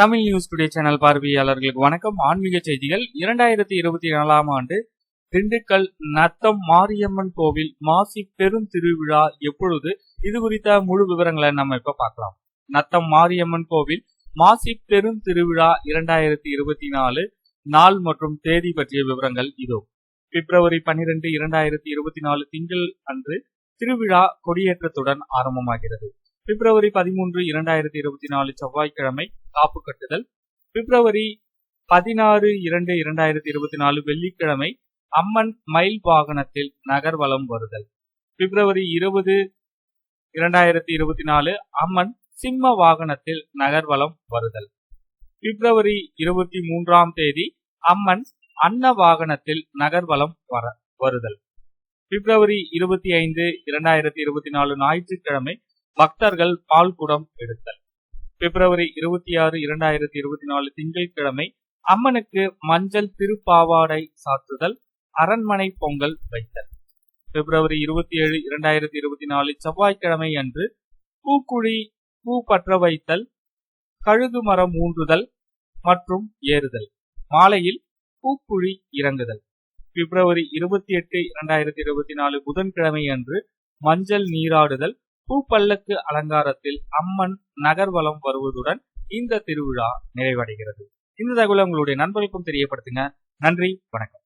Tamil news today channel பார்வையாளர்களுக்கு வணக்கம். ஆன்மீக செய்திகள். இரண்டாயிரத்தி இருபத்தி நாலாம் ஆண்டு திண்டுக்கல் நத்தம் மாரியம்மன் கோவில் மாசி பெருந்திருவிழா எப்பொழுது? இது குறித்த முழு விவரங்களை நம்ம இப்ப பார்க்கலாம். நத்தம் மாரியம்மன் கோவில் மாசி பெருந்திருவிழா இரண்டாயிரத்தி இருபத்தி நாலு நாள் மற்றும் தேதி பற்றிய விவரங்கள் இதோ. பிப்ரவரி பனிரெண்டு இரண்டாயிரத்தி இருபத்தி நாலு திங்கள் அன்று திருவிழா கொடியேற்றத்துடன் ஆரம்பமாகிறது. பிப்ரவரி பதிமூன்று இரண்டாயிரத்தி இருபத்தி நாலு செவ்வாய்க்கிழமை காப்பு கட்டுதல். பிப்ரவரி பதினாறு இரண்டு இரண்டாயிரத்தி இருபத்தி நாலு வெள்ளிக்கிழமை அம்மன் மயில் வாகனத்தில் நகர்வலம் வருதல். பிப்ரவரி இருபது இரண்டாயிரத்தி இருபத்தி நாலு அம்மன் சிம்ம வாகனத்தில் நகர்வலம் வருதல். பிப்ரவரி இருபத்தி மூன்றாம் தேதி அம்மன் அன்ன வாகனத்தில் நகர்வலம் வர வருதல். பிப்ரவரி இருபத்தி ஐந்து இரண்டாயிரத்தி இருபத்தி நாலு ஞாயிற்றுக்கிழமை பக்தர்கள் பால்குடம் எடுத்தல். பிப்ரவரி இருபத்தி ஆறு இரண்டாயிரத்தி இருபத்தி நாலு திங்கட்கிழமை அம்மனுக்கு மஞ்சள் திருப்பாவாடை சாத்துதல் அரண்மனை பொங்கல் வைத்தல். பிப்ரவரி இருபத்தி ஏழு இரண்டாயிரத்தி இருபத்தி நாலு செவ்வாய்க்கிழமை அன்று பூக்குழி பூ பற்ற வைத்தல் கழுகு மரம் ஊன்றுதல் மற்றும் ஏறுதல். மாலையில் பூக்குழி இறங்குதல். பிப்ரவரி இருபத்தி எட்டு இரண்டாயிரத்தி இருபத்தி நாலு புதன்கிழமை அன்று மஞ்சள் நீராடுதல் பூப்பல்லக்கு அலங்காரத்தில் அம்மன் நகர்வலம் வருவதுடன் இந்த திருவிழா நிறைவடைகிறது. இந்த தகவலை உங்களுடைய நண்பர்களுக்கும் தெரியப்படுத்துங்க. நன்றி வணக்கம்.